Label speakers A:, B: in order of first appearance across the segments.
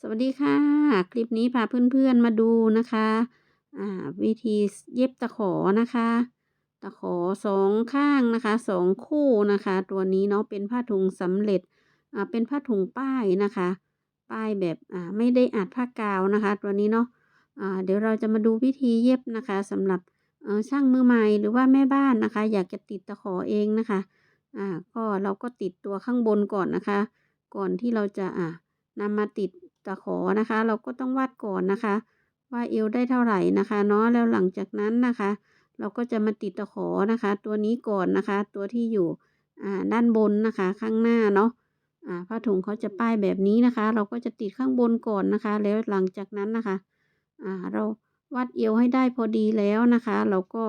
A: สวัสดีค่ะ คลิปนี้พาเพื่อนๆมาดูนะคะอ่าวิธีเย็บตะขอนะคะ ตะขอสองข้างนะคะสองคู่นะคะ ตัวนี้เนาะเป็นผ้าถุงสำเร็จอ่าเป็นผ้าถุงป้ายนะคะ ป้ายแบบอ่าไม่ได้อัดผ้ากาวนะคะ ตัวนี้เนาะอ่าเดี๋ยวเราจะมาดูวิธีเย็บนะคะสำหรับช่างมือใหม่หรือว่าแม่บ้านนะคะ อยากจะติดตะขอเองนะคะอ่าก็เราก็ติดตัวข้างบนก่อนนะคะ ก่อนที่เราจะอ่านำมาติด ตะขอนะคะ เราก็ต้องวัดก่อนนะคะ ว่าเอวได้เท่าไหร่นะคะเนาะแล้วหลังจากนั้นนะคะ เราก็จะมาติดตะขอนะคะ ตัวนี้ก่อนนะคะ ตัวที่อยู่อ่าด้านบนนะคะ ข้างหน้าเนาะอ่าผ้าถุงเขาจะป้ายแบบนี้นะคะ เราก็จะติดข้างบนก่อนนะคะ แล้วหลังจากนั้นนะคะอ่าเราวัดเอวให้ได้พอดีแล้วนะคะ เราก็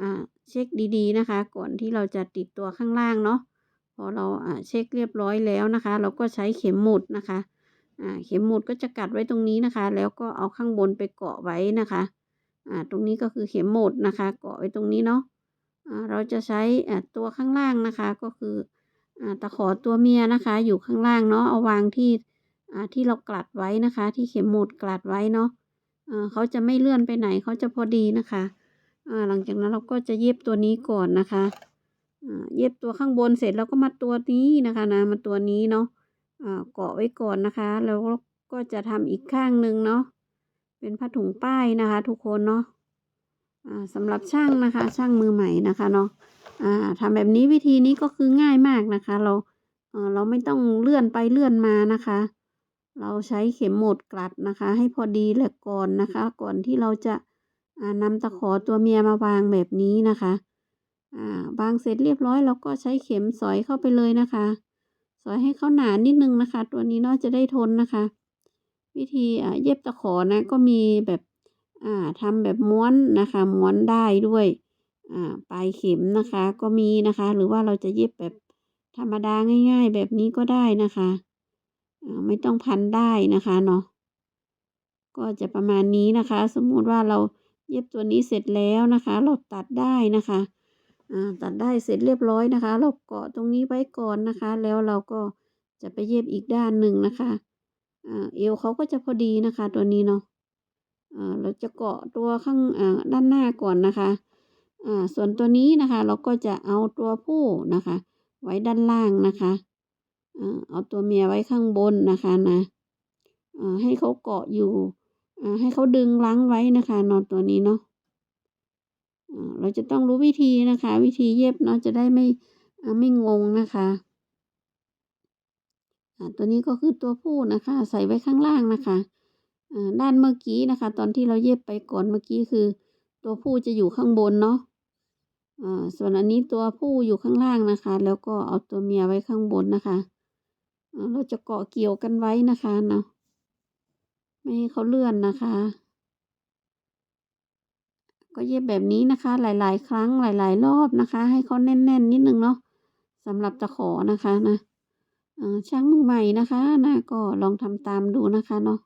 A: อ่าเช็คดีๆนะคะ ก่อนที่เราจะติดตัวข้างล่างเนาะพอเราอ่าเช็คเรียบร้อยแล้วนะคะ เราก็ใช้เข็มหมุดนะคะ อ่าเข็มหมุดก็จะกัดไว้ตรงนี้นะคะ แล้วก็เอาข้างบนไปเกาะไว้นะคะอ่าตรงนี้ก็คือเข็มหมุดนะคะ เกาะไว้ตรงนี้เนาะอ่าเราจะใช้อ่าตัวข้างล่างนะคะก็คืออ่าตะขอตัวเมียนะคะ อยู่ข้างล่างเนาะเอาวางที่อ่าที่เรากลัดไว้นะคะ ที่เข็มหมุดกลัดไว้เนาะอ่าเขาจะไม่เลื่อนไปไหนเขาจะพอดีนะคะอ่าหลังจากนั้นเราก็จะเย็บตัวนี้ก่อนนะคะเย็บตัวข้างบนเสร็จแล้วก็มาตัวนี้นะคะนะมาตัวนี้เนาะ เกาะไว้ก่อนนะคะ แล้วก็จะทำอีกข้างหนึ่งเนาะเป็นผ้าถุงป้ายนะคะ ทุกคนเนาะสำหรับช่างนะคะ ช่างมือใหม่นะคะเนาะทำแบบนี้วิธีนี้ก็คือง่ายมากนะคะ เราเราไม่ต้องเลื่อนไปเลื่อนมานะคะ เราใช้เข็มหมุดกลัดนะคะ ให้พอดีแหละก่อนนะคะ ก่อนที่เราจะนำตะขอตัวเมียมาวางแบบนี้นะคะวางเสร็จเรียบร้อยเราก็ใช้เข็มสอยเข้าไปเลยนะคะ สอยให้เขาหนานิดนึงนะคะ ตัวนี้เนาะจะได้ทนนะคะ วิธีอ่าเย็บตะขอนะ ก็มีแบบอ่าทำแบบม้วนนะคะ ม้วนได้ด้วยอ่าปลายเข็มนะคะ ก็มีนะคะ หรือว่าเราจะเย็บแบบธรรมดาง่าย ๆ แบบนี้ก็ได้นะคะไม่ต้องพันได้นะคะเนาะก็จะประมาณนี้นะคะ สมมุติว่าเราเย็บตัวนี้เสร็จแล้วนะคะ เราตัดได้นะคะ ตัดได้เสร็จเรียบร้อยนะคะ เราเกาะตรงนี้ไว้ก่อนนะคะ แล้วเราก็จะไปเย็บอีกด้านหนึ่งนะคะเอวเขาก็จะพอดีนะคะ ตัวนี้เนาะเราจะเกาะตัวข้างด้านหน้าก่อนนะคะส่วนตัวนี้นะคะ เราก็จะเอาตัวผู้นะคะ ไว้ด้านล่างนะคะเอาตัวเมียไว้ข้างบนนะคะนะให้เขาเกาะอยู่ให้เขาดึงลังไว้นะคะนอนตัวนี้เนาะ เราจะต้องรู้วิธีนะคะ วิธีเย็บเนาะจะได้ไม่ไม่งงนะคะตัวนี้ก็คือตัวผู้นะคะ ใส่ไว้ข้างล่างนะคะด้านเมื่อกี้นะคะ ตอนที่เราเย็บไปก่อนเมื่อกี้คือ ตัวผู้จะอยู่ข้างบนเนาะส่วนอันนี้ตัวผู้อยู่ข้างล่างนะคะ แล้วก็เอาตัวเมียไว้ข้างบนนะคะเราจะเกาะเกี่ยวกันไว้นะคะเนาะไม่ให้เขาเลื่อนนะคะ ก็เย็บแบบนี้นะคะ หลาย ๆ ครั้งหลาย ๆ รอบนะคะ ให้เขาแน่น ๆ นิดนึงเนาะสำหรับตะขอนะคะนะช่างมือใหม่นะคะนะก็ลองทำตามดูนะคะเนาะ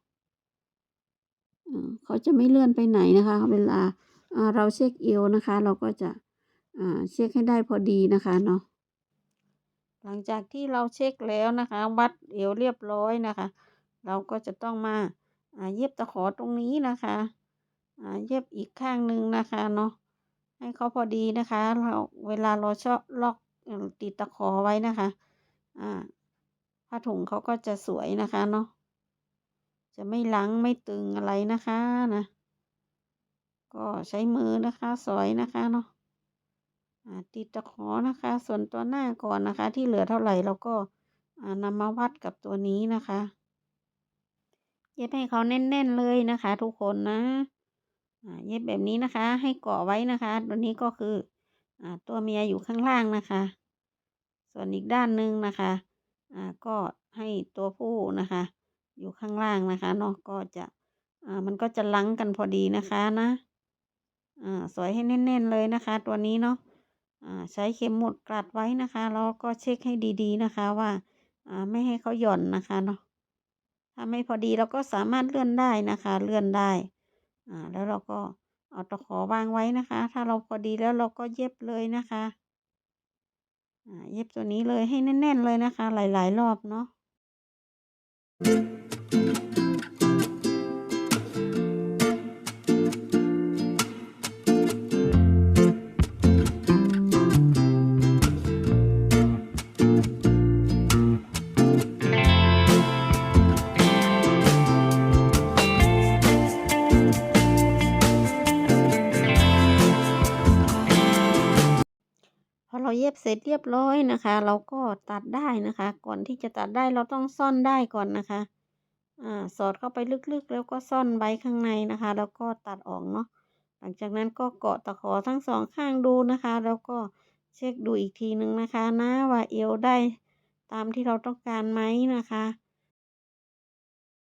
A: เขาจะไม่เลื่อนไปไหนนะคะ เวลาเราเช็คเอวนะคะ เราก็จะเช็คให้ได้พอดีนะคะเนาะหลังจากที่เราเช็คแล้วนะคะ วัดเอวเรียบร้อยนะคะ เราก็จะต้องมาเย็บตะขอตรงนี้นะคะ เย็บอีกข้างหนึ่งนะคะเนาะให้เขาพอดีนะคะเราเวลาเราชอบล็อกติดตะขอไว้นะคะอ่าผ้าถุงเขาก็จะสวยนะคะเนาะจะไม่ลังไม่ตึงอะไรนะคะนะ ก็ใช้มือนะคะสอยนะคะเนาะติดตะขอนะคะ ส่วนตัวหน้าก่อนนะคะ ที่เหลือเท่าไหร่เราก็อ่านำมาวัดกับตัวนี้นะคะเย็บให้เขาแน่น ๆ เลยนะคะ ทุกคนนะ เย็บแบบนี้นะคะ ให้เกาะไว้นะคะ ตัวนี้ก็คืออ่าตัวเมียอยู่ข้างล่างนะคะ ส่วนอีกด้านหนึ่งนะคะอ่าก็ให้ตัวผู้นะคะ อยู่ข้างล่างนะคะเนาะก็จะอ่ามันก็จะลังกันพอดีนะคะนะอ่าสวยให้แน่นๆเลยนะคะ ตัวนี้เนาะอ่าใช้เข็มหมุดกลัดไว้นะคะแล้วก็เช็คให้ดีๆนะคะว่าอ่าไม่ให้เขาหย่อนนะคะเนาะถ้าไม่พอดีเราก็สามารถเลื่อนได้นะคะ เลื่อนได้ อ่าแล้วเราก็เอาตะขอวางไว้นะคะ ถ้าเราพอดีแล้วเราก็เย็บเลยนะคะอ่าเย็บตัวนี้เลยให้แน่น ๆ เลยนะคะ หลาย ๆ รอบเนาะ เย็บเสร็จเรียบร้อยนะคะ เราก็ตัดได้นะคะ ก่อนที่จะตัดได้เราต้องซ่อนได้ก่อนนะคะ อ่า สอดเข้าไปลึกๆ แล้วก็ซ่อนไว้ข้างในนะคะ แล้วก็ตัดออกเนาะ หลังจากนั้นก็เกาะตะขอทั้งสองข้างดูนะคะ แล้วก็เช็คดูอีกทีหนึ่งนะคะนะว่าเอวได้ตามที่เราต้องการไหมนะคะ